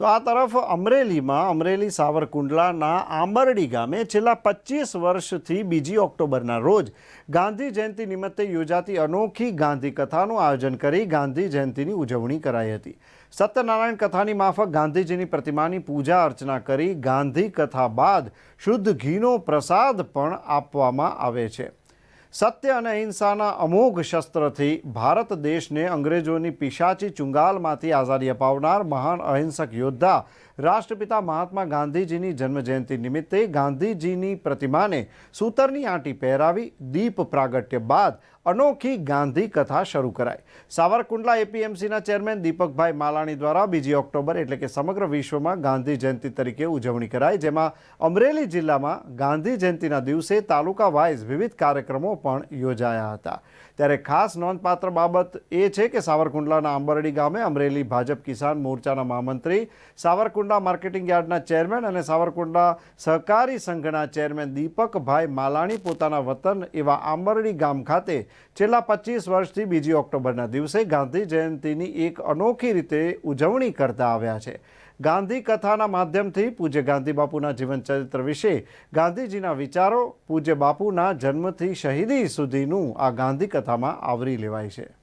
તો આ તરફ અમરેલીમાં, અમરેલી સાવરકુંડલાના આંબરડી ગામે છેલ્લા પચીસ વર્ષથી બીજી ઓક્ટોબરના રોજ ગાંધી જયંતિ નિમિત્તે યોજાતી અનોખી ગાંધી કથાનું આયોજન કરી ગાંધી જયંતિની ઉજવણી કરાઈ હતી. સત્યનારાયણ કથાની માફક ગાંધીજીની પ્રતિમાની પૂજા અર્ચના કરી ગાંધી કથા બાદ શુદ્ધ ઘીનો પ્રસાદ પણ આપવામાં આવે છે. સત્ય અને અહિંસાના અમોઘ શસ્ત્રથી ભારત દેશને અંગ્રેજોની પિશાચી ચુંગાલમાંથી આઝાદી અપાવનાર મહાન અહિંસક યોદ્ધા રાષ્ટ્રપિતા મહાત્મા ગાંધીજીની જન્મજયંતિ નિમિત્તે ગાંધીજીની પ્રતિમાને સૂતરની આંટી પહેરાવી દીપ પ્રાગટ્ય બાદ અનોખી ગાંધી કથા શરૂ કરાઈ. સાવરકુંડલા એપીએમસીના ચેરમેન દીપકભાઈ માલાણી દ્વારા બીજી ઓક્ટોબર એટલે કે સમગ્ર વિશ્વમાં ગાંધી જયંતિ તરીકે ઉજવણી કરાઈ, જેમાં અમરેલી જિલ્લામાં ગાંધી જયંતિના દિવસે તાલુકા વાઇઝ વિવિધ કાર્યક્રમો પણ યોજાયા હતા. ત્યારે ખાસ નોંધપાત્ર બાબત એ છે કે સાવરકુંડલાના આંબરડી ગામે અમરેલી ભાજપ કિસાન મોરચાના મહામંત્રી સાવરકુંડલા માર્કેટિંગ યાર્ડના ચેરમેન અને સાવરકુંડલા સહકારી સંઘના ચેરમેન દીપકભાઈ માલાણી પોતાના વતન એવા આંબરડી ગામ ખાતે છેલ્લા પચીસ વર્ષથી બીજી ઓક્ટોબરના દિવસે ગાંધી જયંતિની એક અનોખી રીતે ઉજવણી કરતા આવ્યા છે. ગાંધી કથાના માધ્યમથી પૂજ્ય ગાંધી બાપુના જીવન ચરિત્ર વિશે, ગાંધીજીના વિચારો પૂજ્ય બાપુના જન્મથી શહીદી સુધીનું આ ગાંધી કથામાં આવરી લેવાય છે.